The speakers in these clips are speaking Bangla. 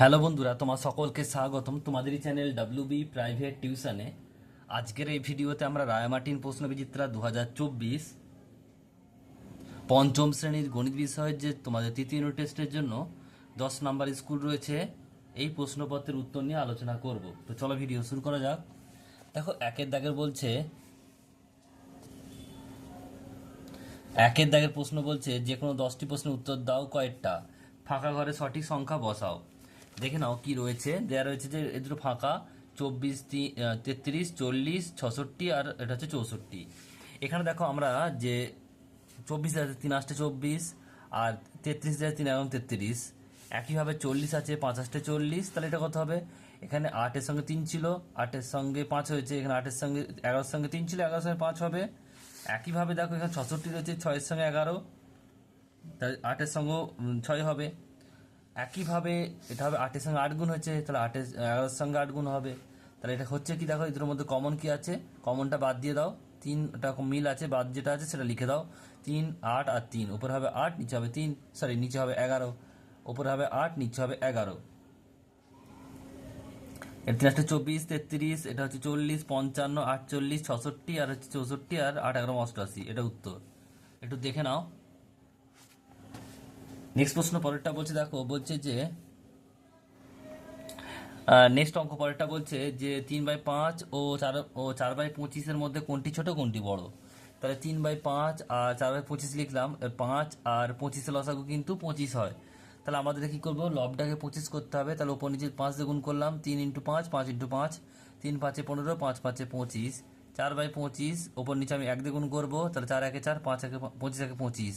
হ্যালো বন্ধুরা, তোমার সকলকে স্বাগতম। তোমাদেরই চ্যানেল ডাব্লিউ বি প্রাইভেট টিউশনে আজকের এই ভিডিওতে আমরা রায়মার্টিন প্রশ্নবিচিত্রা দু হাজার চব্বিশ পঞ্চম শ্রেণির গণিত বিষয়ের যে তোমাদের তৃতীয় ইউনিট টেস্টের জন্য দশ নাম্বার স্কুল রয়েছে, এই প্রশ্নপত্রের উত্তর নিয়ে আলোচনা করব। তো চলো ভিডিও শুরু করা যাক। দেখো, একের দাগের বলছে, একের দাগের প্রশ্ন বলছে, যে কোনো দশটি প্রশ্নের উত্তর দাও কয়েকটা। ফাঁকা ঘরে সঠিক সংখ্যা বসাও। দেখে নাও কি রয়েছে। দেয়া রয়েছে যে এ দুটো ফাঁকা, চব্বিশ তেত্রিশ, চল্লিশ, ছষট্টি আর এটা হচ্ছে চৌষট্টি। এখানে দেখো আমরা যে চব্বিশ আছে তিন আষ্টে চব্বিশ আর তেত্রিশ আছে তিন এবং তেত্রিশ। একইভাবে চল্লিশ আছে, পাঁচ পাঁচাশটে চল্লিশ। তাহলে এটা কত হবে? এখানে আটের সঙ্গে তিন ছিল, আটের সঙ্গে পাঁচ হয়েছে, এখানে আটের সঙ্গে, এগারোর সঙ্গে তিন ছিল, এগারোর সঙ্গে পাঁচ হবে। একইভাবে দেখো এখানে ছষট্টি রয়েছে, ছয়ের সঙ্গে এগারো। তাহলে আটের সঙ্গেও ছয় হবে। একইভাবে এটা হবে আটের সঙ্গে আট গুণ হচ্ছে তাহলে আটের, এগারোর সঙ্গে আট গুণ হবে। তাহলে এটা হচ্ছে কি দেখো, এদের মধ্যে কমন কি আছে? কমনটা বাদ দিয়ে দাও। তিনটা মিল আছে, বাদ যেটা আছে সেটা লিখে দাও। তিন, আট আর তিন। উপরে হবে আট, নিচে হবে তিন। সরি নিচে হবে এগারো। উপরে হবে আট, নিচে হবে এগারো। আটটা চব্বিশ, তেত্রিশ, এটা হচ্ছে চল্লিশ, পঞ্চান্ন, আটচল্লিশ, ছষট্টি, আর হচ্ছে চৌষট্টি, আর আট, এগারো, অষ্টআশি। এটা উত্তর। একটু দেখে নাও। নেক্সট প্রশ্ন পরেরটা বলছে, দেখো, বলছে যে নেক্সট অঙ্ক পরেরটা বলছে যে, তিন বাই পাঁচ ও চার ও চার বাই পঁচিশের মধ্যে কোনটি ছোট, কোনটি বড়? তাহলে তিন বাই পাঁচ আর চার বাই পঁচিশ লিখলাম পাঁচ আর পঁচিশের লসাগু কিন্তু পঁচিশ হয়। তাহলে আমাদের কি করব? লবটাকে পঁচিশ করতে হবে, তাহলে ওপর নিচে পাঁচ দ্বিগুণ করলাম, তিন ইন্টু পাঁচ পাঁচ ইন্টু পাঁচ, তিন পাঁচে পনেরো, পাঁচ পাঁচে পঁচিশ, চার বাই পঁচিশ ওপর নিচে আমি এক দ্বিগুণ করব, তাহলে চার একে চার, পাঁচ একে পঁচিশ একে পঁচিশ।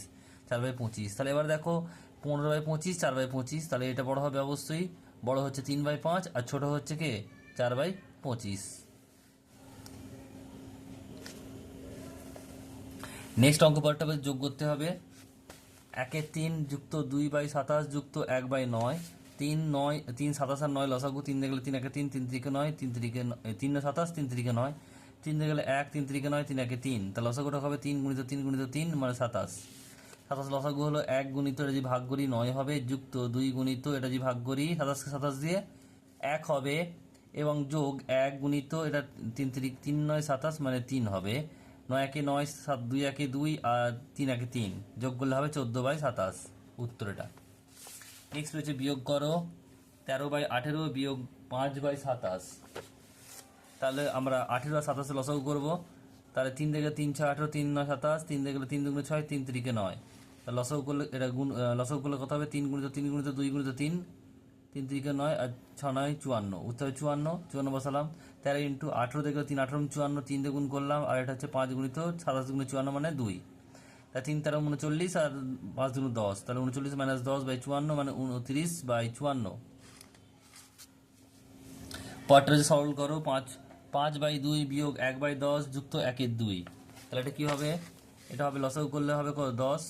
চার বাই পঁচিশ। তাহলে এবার দেখো, পনেরো বাই পঁচিশ, চার বাই পঁচিশ, তাহলে এটা বড় হবে অবশ্যই। বড় হচ্ছে তিন বাই পাঁচ, আর ছোট হচ্ছে কে? চার বাই পঁচিশ। নেক্সট অঙ্ক পরটা যোগ করতে হবে। একের তিন যুক্ত দুই বাই সাতাশ যুক্ত এক বাই নয়। তিন নয়, তিন সাতাশ আর নয় লসাগু, তিন দেখলে তিন একে তিন তিন তিরিকে নয়, তিন তিরিকে তিন সাতাশ, তিন তিরিকে নয়। তিন দেখলে এক, তিন তিরিকে নয়, তিন একে তিন। তা লসাগুটা হবে তিন গুণিত তিন গুণিত তিন মানে সাতাশ। সাতাশ লসাগু হলো এক গুণিত এটা যদি ভাগ করি নয় হবে, যুক্ত দুই গুণিত এটা যদি ভাগ করি সাতাশকে সাতাশ দিয়ে এক হবে এবং যোগ এক গুণিত এটা তিন তিরিক তিন নয় সাতাশ মানে তিন হবে। নয় একে নয় সাত দুই একে দুই আর তিন একে তিন যোগ করলে হবে চোদ্দ বাই সাতাশ উত্তর এটা নেক্সট রয়েছে বিয়োগ করো, তেরো বাই আঠেরো বিয়োগ পাঁচ বাই সাতাশ। তাহলে আমরা আঠেরো আর সাতাশে লসাগু করব। তাহলে তিন থেকে তিন ছয় আঠেরো, তিন নয় সাতাশ, তিন থেকে তিন দুগুণে ছয়, তিন তিরিকে নয়। লসাগু করলে এটা গুণ লসাগু করলে কত হবে তিন গুণিত তিন গুণিত দুই গুণিত তিন তিন তিরিকে নয়, আর ছ নয় চুয়ান্ন। উত্তর চুয়ান্ন চুয়ান্ন বসালাম তেরো ইন্টু আঠেরো থেকে তিন, আঠেরো চুয়ান্ন, তিন দিয়ে গুণ করলাম, আর এটা হচ্ছে পাঁচ গুণিত সাতাশ গুণে চুয়ান্ন মানে দুই। তা তিন, তেরো উনচল্লিশ আর পাঁচ দুগুণ দশ। তাহলে উনচল্লিশ মাইনাস দশ বাই চুয়ান্ন মানে উনত্রিশ বাই চুয়ান্ন। পরটা যদি সরল করো, পাঁচ পাঁচ বাই দুই বিয়োগ এক বাই দশ যুক্ত একের দুই। তাহলে এটা কি হবে? এটা হবে লসাগু করলে হবে কত? দশ।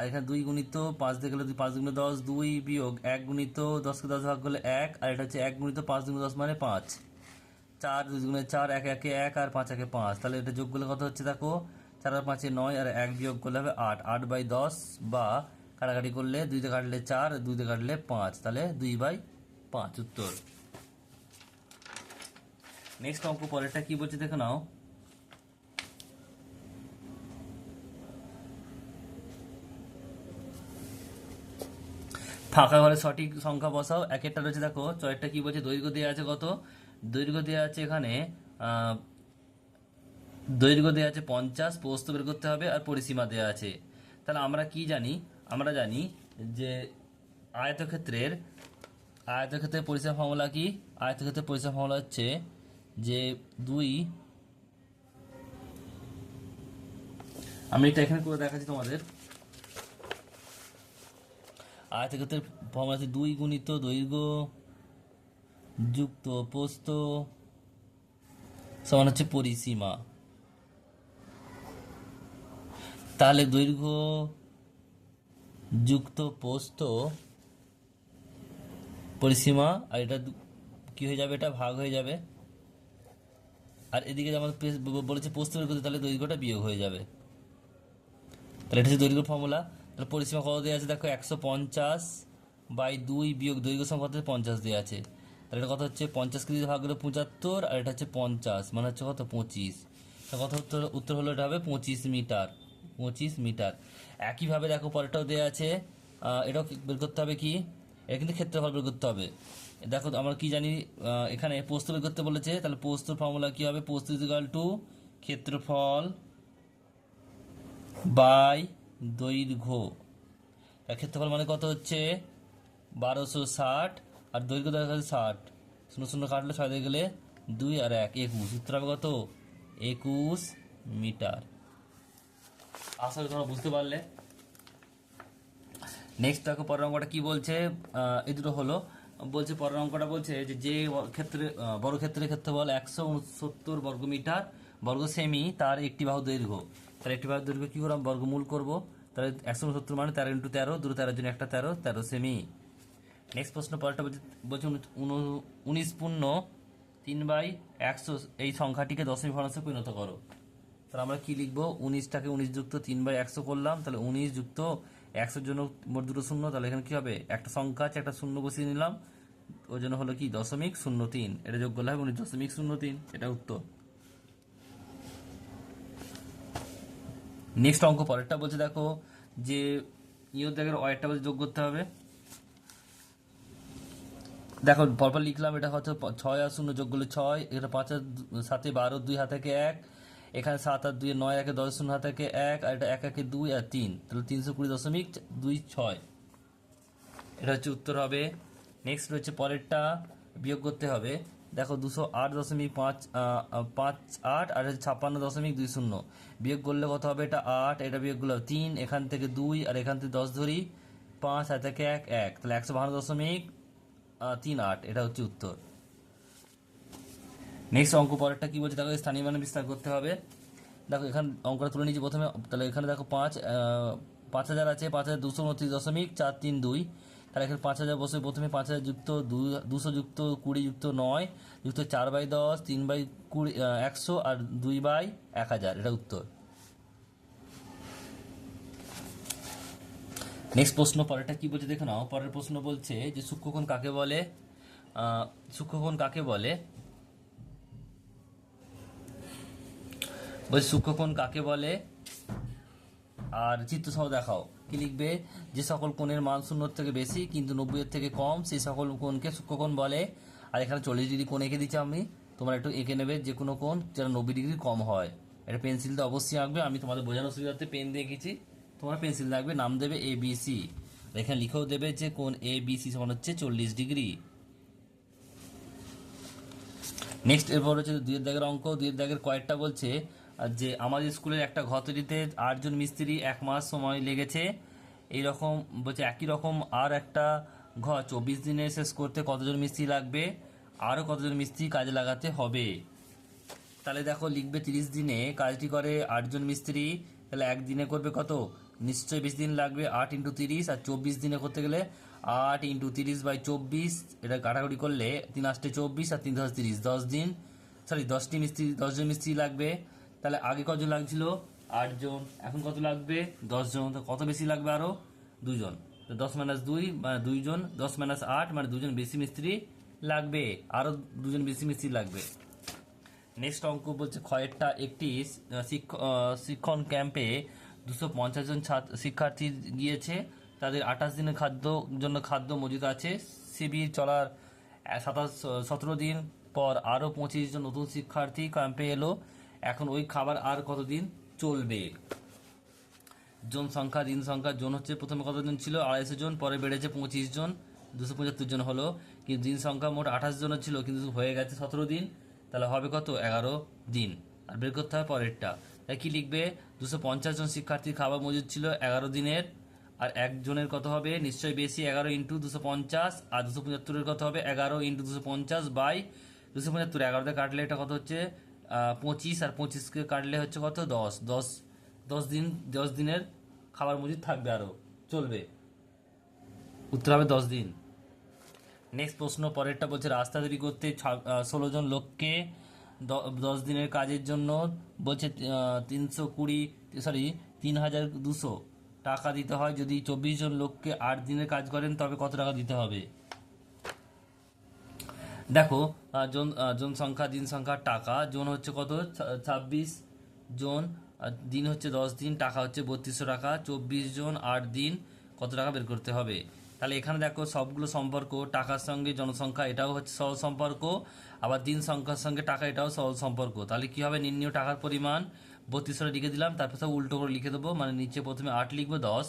আর এখানে দুই গুণিত পাঁচ দিয়ে গেলে পাঁচ গুণিত দশ, দুই বিয়োগ এক গুণিত দশকে দশ ভাগ করলে এক, আর এটা হচ্ছে এক গুণিত পাঁচ গুণিত দশ মানে পাঁচ। চার দুই গুণে চার, এক, একে এক, আর পাঁচ, একে পাঁচ। তাহলে এটা যোগ করলে কত হচ্ছে দেখো? চার আর পাঁচে নয়, আর এক বিয়োগ করলে হবে আট। আট বাই দশ বা কাটাকাটি করলে দুইতে কাটলে চার দুইতে কাটলে পাঁচ। তাহলে দুই বাই পাঁচ, উত্তর। নেক্সট অঙ্ক পরেরটা কি বলছে দেখে নাও। ফাঁকা ঘরে সঠিক সংখ্যা বসাও। এক একটা রয়েছে, দেখো, চয়েরটা কি বলছে? দৈর্ঘ্য দেওয়া আছে কত? দৈর্ঘ্য দেওয়া আছে এখানে দৈর্ঘ্য দেওয়া আছে পঞ্চাশ পোস্ত বের করতে হবে আর পরিসীমা দেওয়া আছে। তাহলে আমরা কি জানি? আমরা জানি যে আয়তক্ষেত্রের আয়তক্ষেত্রের পরিসীমা ফর্মুলা কি? আয়তক্ষেত্রের পরিসীমা ফর্মুলা হচ্ছে যে দুই, আমি এটা এখানে করে দেখাচ্ছি তোমাদের। আয়তক্ষেত্রের ফর্মুলা হচ্ছে দুই গুণিত দৈর্ঘ্য যুক্ত পোস্ত সমান হচ্ছে পরিসীমা। তাহলে দৈর্ঘ্য যুক্ত পোস্ত পরিসীমা, আর এটা কি হয়ে যাবে? এটা ভাগ হয়ে যাবে। আর এদিকে যেমন বলেছে পোস্ত তাহলে দৈর্ঘ্যটা বিয়োগ হয়ে যাবে। তাহলে এটা হচ্ছে দৈর্ঘ্য ফর্মুলা। তাহলে পরিসীমা কত দেওয়া আছে? দেখো, একশো পঞ্চাশ বাই দুই বিয়োগ দৈর্ঘ্য সংখ্যা কত? পঞ্চাশ দেওয়া আছে। তাহলে এটা কত হচ্ছে? পঞ্চাশ কেজি ভাগ করে পঁচাত্তর, আর এটা হচ্ছে পঞ্চাশ। মানে হচ্ছে কত? পঁচিশ। কত উত্তর উত্তর হলো এটা হবে পঁচিশ মিটার। পঁচিশ মিটার। একইভাবে দেখো, পরেরটাও দেওয়া আছে। এটাও বের করতে হবে কি? এটা কিন্তু ক্ষেত্রফল বের করতে হবে। দেখো, আমরা কি জানি এখানে পোস্ত বের করতে বলেছে। তাহলে পোস্তর ফর্মুলা কি হবে? পোস্ত ইজিক্যাল টু ক্ষেত্রফল বাই দৈর্ঘ্য। তার ক্ষেত্রফল মানে কত হচ্ছে? বারোশো ষাট। আর দৈর্ঘ্য দেখা যাচ্ছে ষাট। শূন্য শূন্য কাটলে ছয় দিয়ে গেলে দুই আর এক, একুশ। উত্তর হবে কত? একুশ মিটার। আশা করি তোমরা বুঝতে পারলে। নেক্সট দেখো, পরের অঙ্কটা কি বলছে? এই দুটো হলো। বলছে, পরের অঙ্কটা বলছে যে যে ক্ষেত্রে বড় ক্ষেত্রের ক্ষেত্রফল একশো উনসত্তর বর্গমিটার, বর্গ সেমি তার একটি বাহু দৈর্ঘ্য। তার একটি বাহু দৈর্ঘ্য কি করে আমরা বর্গমূল করব। তাহলে একশো উনসত্তর মানে তেরো ইন্টু তেরো দুটো তেরো জন্য একটা তেরো তেরো সেমি। নেক্সট প্রশ্ন, পরেরটা বলছে বলছে উন- উন- উনিশ পূর্ণ তিন বাই একশো, এই সংখ্যাটিকে দশমিক ভগ্নাংশে পরিণত করো। তাহলে আমরা কি লিখব? উনিশটাকে উনিশ যুক্ত তিন বাই একশো করলাম, তাহলে উনিশ যুক্ত একশোর জন্য মোট দুটো শূন্য, তাহলে এখানে কি হবে? একটা সংখ্যা আছে, একটা শূন্য বসিয়ে নিলাম। ওই জন্য হলো কি? দশমিক শূন্য তিন। এটা যোগ করলে হবে উনিশ দশমিক শূন্য তিন। এটা উত্তর। নেক্সট অঙ্ক পরেরটা বলছে দেখো যে ইয়ের দাগের ওয়ারটা বলছে যোগ করতে হবে। দেখো পরপর লিখলাম, এটা হচ্ছে ছয় আর শূন্য যোগ করলে ছয় এটা পাঁচ আর সাতে বারো, দুই হাত এক এখানে সাত আর দুই নয়, একে দশ, শূন্য হাত এক আর এটা এক, একে দুই আর তিন। তাহলে তিনশো কুড়ি দশমিক দুই ছয়। এটা হচ্ছে উত্তর হবে। নেক্সট রয়েছে পরেরটা, বিয়োগ করতে হবে। দেখো দুশো আট দশমিক পাঁচ পাঁচ আট আর ছাপ্পান্ন দশমিক দুই শূন্য। বিয়োগ করলে কত হবে? এটা আট, এটা বিয়োগ করলে তিন, এখান থেকে দুই আর এখান থেকে দশ ধরি পাঁচ, আর থেকে এক এক। তাহলে একশো বাহান্ন দশমিক তিন আট, এটা হচ্ছে উত্তর। নেক্সট অঙ্ক পরেরটা কী বলছে? দেখো, স্থানীয় মানে বিস্তার করতে হবে। দেখো, এখানে অঙ্কটা তুলে নিচ্ছি প্রথমে। তাহলে এখানে দেখো পাঁচ পাঁচ হাজার আছে, পাঁচ হাজার দুশো উনত্রিশ দশমিক চার তিন দুই। তাহলে এখানে পাঁচ হাজার বসে প্রথমে পাঁচ হাজার যুক্ত দুশো যুক্ত কুড়ি যুক্ত নয়, যুক্ত চার বাই দশ, তিন বাই কুড়ি একশো আর দুই বাই এক হাজার। এটা উত্তর। নেক্সট প্রশ্ন, পরেরটা কি বলছে দেখো নাও। পরের প্রশ্ন বলছে যে সূক্ষ্মকোণ কাকে বলে? সূক্ষ্মকোণ কাকে বলে? বলছে সূক্ষ্মকোণ কাকে বলে? আর চিত্র সহ দেখাও। কি লিখবে? যে সকল কোণের মান শূন্যর থেকে বেশি কিন্তু নব্বইয়ের থেকে কম, সেই সকল কোণকে সূক্ষ্মকোণ বলে। আর এখানে চল্লিশ ডিগ্রি কোণ এঁকে দিচ্ছি আমি। তোমরা একটু এঁকে নেবে যে কোনো কোণ যেটা নব্বই ডিগ্রি কম হয়। এটা পেন্সিল তো অবশ্যই আঁকবে। আমি তোমাদের বোঝানোর সুবিধার্থে পেন দিয়ে এঁকেছি। তোমার পেন্সিল লাগবে নাম দেবে এ বি সি এখানে লিখেও দেবে যে কোন এ বি সি সমান হচ্ছে চল্লিশ ডিগ্রি। নেক্সট এরপর হচ্ছে দুইয়ের দাগের অঙ্ক। দুইয়ের দাগের কয়েকটা বলছে যে আমাদের স্কুলের একটা ঘর তৈরিতে আটজন মিস্ত্রি এক মাস সময় লেগেছে। এই রকম বলছে একই রকম আর একটা ঘর। চব্বিশ দিনে শেষ করতে কতজন মিস্ত্রি লাগবে? আরও কতজন মিস্ত্রি কাজে লাগাতে হবে? তাহলে দেখো, লিখবে তিরিশ দিনে। কাজটি করে আটজন মিস্ত্রি। তাহলে একদিনে করবে কত? নিশ্চয়ই বেশি দিন লাগবে, আট ইন্টু তিরিশ। আর চব্বিশ দিনে করতে গেলে আট ইন্টু তিরিশ বাই চব্বিশ। এটা কাটাকুটি করলে তিন আষ্টে চব্বিশ আর তিন দশ তিরিশ। দশ দিন সরি দশটি মিস্ত্রি, দশজন মিস্ত্রি লাগবে। তাহলে আগে কজন লাগছিল? আটজন। এখন কত লাগবে? দশজন। তো কত বেশি লাগবে আরও দুজন। তো দশ মাইনাস দুই মানে দুইজন। দশ মাইনাস আট মানে দুজন বেশি মিস্ত্রি লাগবে। আরও দুজন বেশি মিস্ত্রি লাগবে। নেক্সট অঙ্ক বলছে ক্ষয়েরটা একটি শিক্ষ- শিক্ষণ ক্যাম্পে দুশো পঞ্চাশ জন শিক্ষার্থী গিয়েছে। তাদের আঠাশ দিনের খাদ্য জন্য খাদ্য মজুদ আছে। শিবির চলার সাতাশ, সতেরো দিন পর আরও পঁচিশ জন নতুন শিক্ষার্থী ক্যাম্পে এলো। এখন ওই খাবার আর কতদিন চলবে? জন সংখ্যা, দিন সংখ্যা, জন হচ্ছে প্রথমে কতজন ছিল? আড়াইশো জন, পরে বেড়েছে পঁচিশ জন, দুশো পঁচাত্তর জন হলো। কিন্তু দিন সংখ্যা মোট আঠাশ জন ছিল, কিন্তু হয়ে গেছে সতেরো দিন। তাহলে হবে কত? এগারো দিন। আর বের করতে হবে পরেরটা। তাই কি লিখবে? দুশো পঞ্চাশ জন শিক্ষার্থীর খাবার মজুদ ছিল এগারো দিনের। আর একজনের কত হবে? নিশ্চয়ই বেশি, এগারো ইন্টু দুশো পঞ্চাশ। আর দুশো পঁচাত্তরের কত হবে? এগারো ইন্টু দুশো পঞ্চাশ বাই দুশো পঁচাত্তর। এগারোতে কাটলে এটা কত হচ্ছে? পঁচিশ আর পঁচিশকে কাটলে হচ্ছে কত? দশ। দশ দশ দিন, দশ দিনের খাবার মজুদ থাকবে আরও চলবে। উত্তর হবে দশ দিন। নেক্সট প্রশ্ন, পরেরটা বলছে, রাস্তা তৈরি করতে ষোলো জন লোককে দশ দিনের কাজের জন্য বলছে তিনশো কুড়ি সরি তিন হাজার দুশো টাকা দিতে হয়। যদি চব্বিশ জন লোককে আট দিনের কাজ করেন, তবে কত টাকা দিতে হবে? দেখো জন জনসংখ্যা দিন সংখ্যা, টাকা। জন হচ্ছে কত? ছাব্বিশ জন। দিন হচ্ছে দশ দিন, টাকা হচ্ছে বত্রিশশো টাকা। চব্বিশ জন, আট দিন, কত টাকা বের করতে হবে? তাহলে এখানে দেখো, সবগুলো সম্পর্ক, টাকার সঙ্গে জনসংখ্যা, এটাও হচ্ছে সহজ সম্পর্ক আবার দিন সংখ্যার সঙ্গে টাকা, এটাও সহজ সম্পর্ক তাহলে কি হবে? নির্ণয় টাকার পরিমাণ। বত্রিশশোটা লিখে দিলাম, তারপর সব উল্টো করে লিখে দেবো। মানে নিচে প্রথমে আট লিখব, দশ।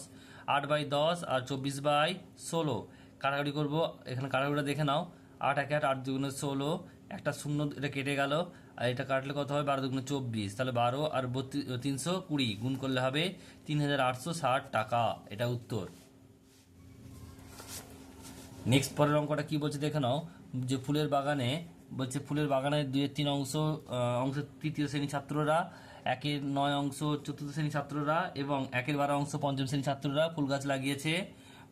আট বাই দশ আর চব্বিশ বাই ষোলো। কাটাকাটি করব। এখানে কাটাকাটিটা দেখে নাও। আট, একে, আট আট দুগুণে ষোলো, একটা শূন্য, এটা কেটে গেল, আর এটা কাটলে কত হবে? বারো দুগুণে চব্বিশ। তাহলে বারো আর বত্রিশ তিনশো কুড়ি গুণ করলে হবে তিন হাজার আটশো ষাট টাকা। এটা উত্তর। নেক্সট পরের অঙ্কটা কি বলছে দেখে নাও। যে ফুলের বাগানে, বলছে ফুলের বাগানের দুই তিন অংশ অংশ তৃতীয় শ্রেণি ছাত্ররা, একের নয় অংশ চতুর্থ শ্রেণি ছাত্ররা এবং একের বারো অংশ পঞ্চম শ্রেণি ছাত্ররা ফুল গাছ লাগিয়েছে।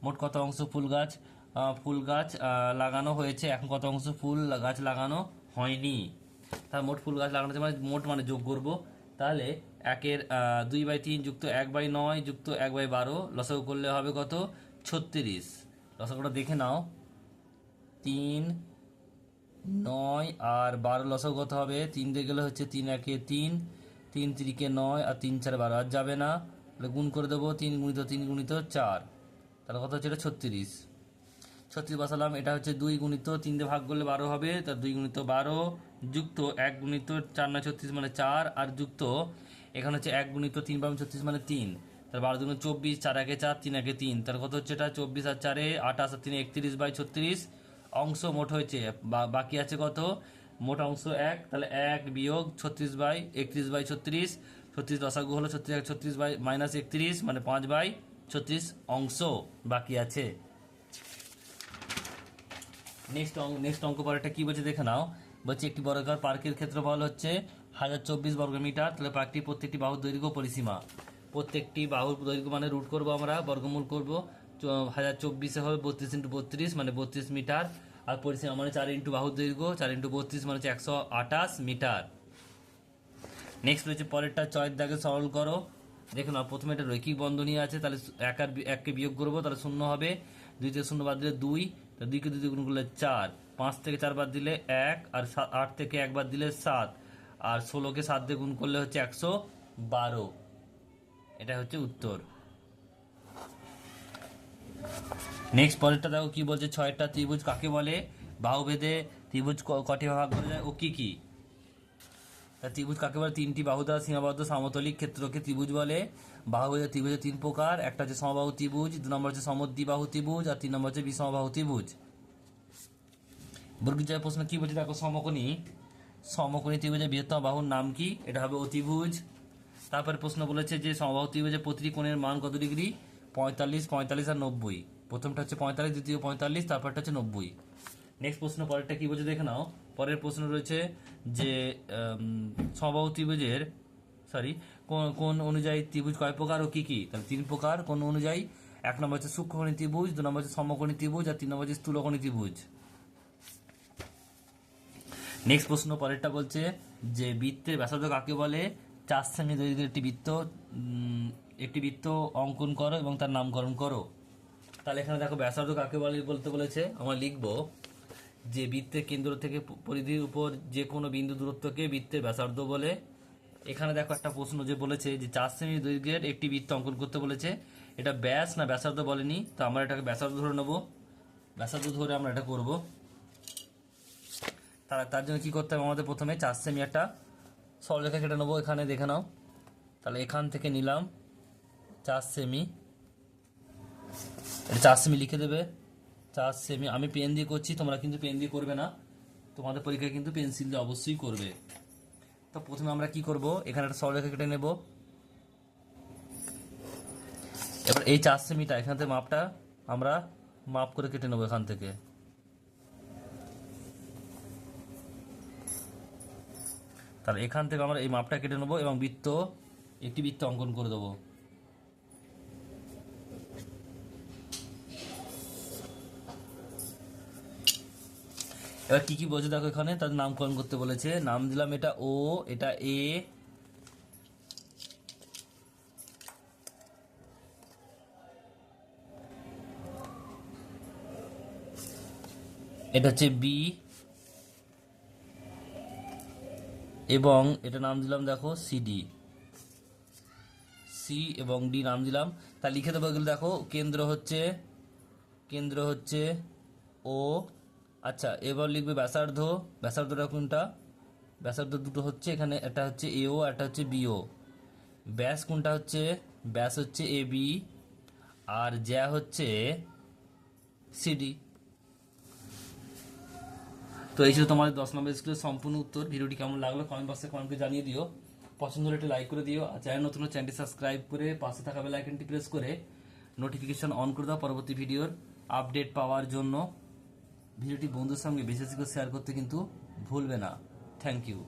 মোট কত অংশ ফুল গাছ? ফুল গাছ লাগানো হয়েছে। এখন কত অংশ ফুল গাছ লাগানো হয়নি। তার মোট ফুল গাছ লাগানো মানে মোট মানে যোগ করব। তাহলে একের দুই বাই তিন যুক্ত এক বাই নয় যুক্ত এক বাই বারো, লসাগু করলে হবে কত? ছত্রিশ। লসাগুটা দেখে নাও। তিন, নয় আর বারো লসাগু কত হবে? তিন দিয়ে গেলে হচ্ছে তিন একে তিন। তিন তিরিকে নয় আর তিন চার বারো আর যাবে না। তাহলে গুণ করে দেবো তিন গুণিত তিন গুণিত চার। তাহলে কত হচ্ছে? এটা ছত্রিশ। ছত্রিশ বসালাম এটা হচ্ছে দুই গুণিত তিন দিয়ে ভাগ করলে বারো হবে তার দুই গুণিত বারো যুক্ত এক গুণিত চার নয় ছত্রিশ মানে চার, আর যুক্ত এখানে হচ্ছে এক গুণিত তিন বারো ছত্রিশ মানে তিন। তার বারো দুগুণ চব্বিশ, চার একে চার, তিন একে তিন। তার কত হচ্ছে এটা? চব্বিশ আর চারে আঠাশ আর তিন একত্রিশ বাই ছত্রিশ। অংশ মোট হয়েছে বাকি আছে কত? মোট অংশ এক, তাহলে এক বিয়োগ ছত্রিশ বাই একত্রিশ বাই ছত্রিশ। ছত্রিশ দশাগু হলো ছত্রিশ ছত্রিশ বাই মাইনাস একত্রিশ মানে পাঁচ বাই ছত্রিশ অংশ বাকি আছে। নেক্সট নেক্সট অঙ্ক পরেরটা কি বলছে দেখে নাও। বলছে একটি বর্গাকার পার্কের ক্ষেত্রফল হচ্ছে হাজার চব্বিশ বর্গ মিটার, তাহলে পার্কটি প্রত্যেকটি বাহুর দৈর্ঘ্য পরিসীমা। প্রত্যেকটি বাহুর দৈর্ঘ্য মানে রুট করব আমরা, বর্গমূল করব। হাজার চব্বিশে হবে বত্রিশ ইন্টু বত্রিশ মানে বত্রিশ মিটার। আর পরিসীমা মানে চার ইন্টু বাহুর দৈর্ঘ্য, চার ইন্টু বত্রিশ মানে হচ্ছে একশো আঠাশ মিটার। নেক্সট রয়েছে পরেরটা চয়ের দাগে সরল করো। দেখুন প্রথমে একটা রৈখিক বন্ধনী আছে, তাহলে এক আর এককে বিয়োগ করব, তাহলে শূন্য হবে। দুই থেকে শূন্য বাদ দিলে দুই তা দুইকে দুই গুণ করলে চার। পাঁচ থেকে চার বার দিলে এক, আর আট থেকে একবার দিলে সাত। আর ষোলোকে সাত দিয়ে গুণ করলে হচ্ছে একশো বারো। এটা হচ্ছে উত্তর। নেক্সট পরেরটা দেখো কি বলছে, ছয়টা ত্রিভুজ কাকে বলে? বাহুভেদে ত্রিভুজ কটি ভাগ করা যায় ও কি কি? তা ত্রিভুজ কাকে বলে? তিনটি বাহু দ্বারা সীমাবদ্ধ সমতলিক ক্ষেত্রকে ত্রিভুজ বলে। বাহু ত্রিভুজের তিন প্রকার। একটা হচ্ছে সমবাহু ত্রিভুজ, দু নম্বর হচ্ছে সমদ্বিবাহু ত্রিভুজ, আর তিন নম্বর হচ্ছে বিষমবাহু ত্রিভুজ। বর্গীয় প্রশ্ন কি বলছে? দেখো, সমকোণী। সমকোণী ত্রিভুজের বৃহত্তম বাহুর নাম কি? এটা হবে অতিভুজ। তারপরে প্রশ্ন বলেছে যে সমবাহু ত্রিভুজের প্রতিটি কোণের মান কত ডিগ্রি? পঁয়তাল্লিশ পঁয়তাল্লিশ আর নব্বই। প্রথমটা হচ্ছে পঁয়তাল্লিশ, দ্বিতীয় পঁয়তাল্লিশ, তারপরটা হচ্ছে নব্বই। নেক্সট প্রশ্ন পরেরটা কি বলছে? দেখে নাও। পরের প্রশ্ন রয়েছে যে সমবাহু ত্রিভুজের সরি কোন অনুযায়ী ত্রিভুজ কয় প্রকার ও কি কি? তাহলে তিন প্রকার, কোন অনুযায়ী, এক নম্বর হচ্ছে সূক্ষ্মকোণী ত্রিভুজ, দু নম্বর হচ্ছে সমকোণী ত্রিভুজ, আর তিন নম্বর হচ্ছে স্থূলকোণী ত্রিভুজ। নেক্সট প্রশ্ন পরেরটা বলছে যে, বৃত্তের ব্যাসার্ধ কাকে বলে? চার সেমি দৈর্ঘ্যের একটি বৃত্ত একটি বৃত্ত অঙ্কন করো এবং তার নামকরণ করো। তাহলে এখানে দেখো ব্যাসার্ধ কাকে বলে বলতে বলেছে? আমরা লিখব যে বৃত্তের কেন্দ্র থেকে পরিধির উপর যে কোনো বিন্দু দূরত্বকে বৃত্তের ব্যাসার্ধ বলে। এখানে দেখো একটা প্রশ্ন যে বলেছে যে চার সেমি দৈর্ঘ্যের একটি বৃত্ত অঙ্কন করতে বলেছে। এটা ব্যাস না ব্যাসার্ধ বলেনি, তো আমরা এটাকে ব্যাসার্ধ ধরে নেব। ব্যাসার্ধ ধরে আমরা এটা করব। তার তার জন্য কি করতে হবে আমাদের প্রথমে চার সেমি একটা সরলরেখা কেটে নেব এখানে, দেখে নাও। তাহলে এখান থেকে নিলাম চার সেমি চার সেমি লিখে দেবে। চার সেমি আমি পেন দিয়ে করছি, তোমরা কিন্তু পেন দিয়ে করবে না। তোমাদের পরীক্ষায় কিন্তু পেন্সিল দিয়ে অবশ্যই করবে। তো প্রথমে আমরা কি করব? এখানে একটা সরলরেখা কেটে নেব। এবার এই চার সেমিটা এখান থেকে মাপটা আমরা মাপ করে কেটে নেব এখান থেকে। তাহলে এখান থেকে আমরা এই মাপটা কেটে নেব এবং বৃত্ত, একটি বৃত্ত অঙ্কন করে দেবো। এবার কি কি বলছে দেখো এখানে? তাদের নামকরণ করতে বলেছে। নাম দিলাম এটা ও, এটা এ। এটা হচ্ছে বি। এবং এটা নাম দিলাম দেখো সিডি সি এবং ডি নাম দিলাম। তা লিখে দেবো এগুলো দেখো। কেন্দ্র হচ্ছে কেন্দ্র হচ্ছে ও। আচ্ছা এবার লিখবে ব্যাসার্ধ। ব্যাসার্ধটা কোনটা? ব্যাসার্ধ দুটো হচ্ছে এখানে, একটা হচ্ছে এও একটা হচ্ছে বিও ব্যাস কোনটা হচ্ছে? ব্যাস হচ্ছে এ বি আর জ্যা হচ্ছে সিডি তো এই ছিল তোমাদের দশ নম্বর স্কুলের সম্পূর্ণ উত্তর। ভিডিওটি কেমন লাগল কমেন্ট বক্সে কমেন্ট করে জানিয়ে দিও। পছন্দ হলে একটা লাইক করে দিও। আর চ্যানেল নতুন চ্যানেলটি সাবস্ক্রাইব করে পাশে থাকা বেল আইকনটি প্রেস করে নোটিফিকেশন অন করে দাও পরবর্তী ভিডিওর আপডেট পাওয়ার জন্য। ভিডিওটি বন্ধুর সঙ্গে বেশি বেশি করে শেয়ার করতে কিন্তু ভুলবে না। Thank you